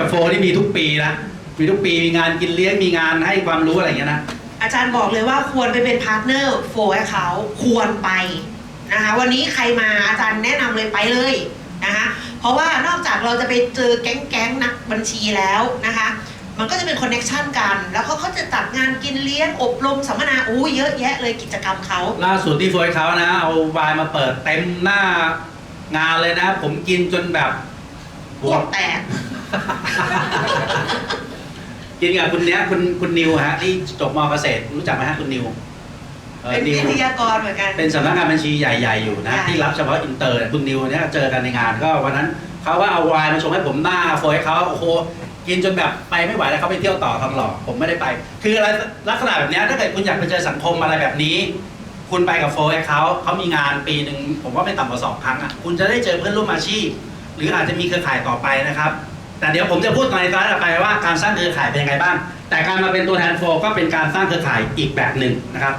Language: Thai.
แต่โฟนี่มีทุกปีนะมีทุกปีมีงานกินเลี้ยงมีงานให้ความรู้อะไรอย่างเงี้ยนะ อาจารย์บอกเลยว่าควรไปเป็นพาร์ทเนอร์โฟร์ให้เขาควรไปนะคะวันนี้ใครมาอาจารย์แนะนำเลยไปเลยนะคะเพราะว่านอกจากเราจะไปเจอแก๊งๆนักบัญชีแล้วนะคะมันก็จะเป็นคอนเน็ชันกัน แล้วเขาเขาจะจัดงานกินเลี้ยงอบรมสัมมนาอู้เยอะแยะเลยกิจกรรมเขา ล่าสุดที่โฟยเขานะ เอาวายมาเปิดเต็มหน้างานเลยนะ ผมกินจนแบบปวดแตก กินกับคุณเนี้ยคุณคุณนิวฮะที่จบมเกษตรรู้จักไหมฮะคุณนิวอ่อเป็นนิววิทยากรเหมือนกัน เป็นสำนักงานบัญชีใหญ่ๆอยู่นะใช่ที่รับเฉพาะอินเตอร์คุณนิวเนี่ยเจอกันในงานก็วันนั้นเขาว่าเอาไวน์มาชงให้ผมหน้าโฟยเขาโอ้โหกินจนแบบไปไม่ไหวแล้วเขาไปเที่ยวต่อทองหล่อผมไม่ได้ไป คืออะไรลักษณะแบบเนี้ยถ้าเกิดคุณอยากไปเจอสังคมอะไรแบบนี้ คุณไปกับโฟยเขาเขามีงานปีหนึ่งผมว่าไม่ต่ำกว่าสองครั้งอะคุณจะได้เจอเพื่อนร่วมอาชีพ หรืออาจจะมีเครือข่ายต่อไปนะครับ แต่เดี๋ยวผมจะพูดในตอนต่อไปว่าการสร้างเครือข่ายเป็นยังไงบ้าง แต่การมาเป็นตัวแทนโฟก็เป็นการสร้างเครือข่ายอีกแบบหนึ่งนะครับ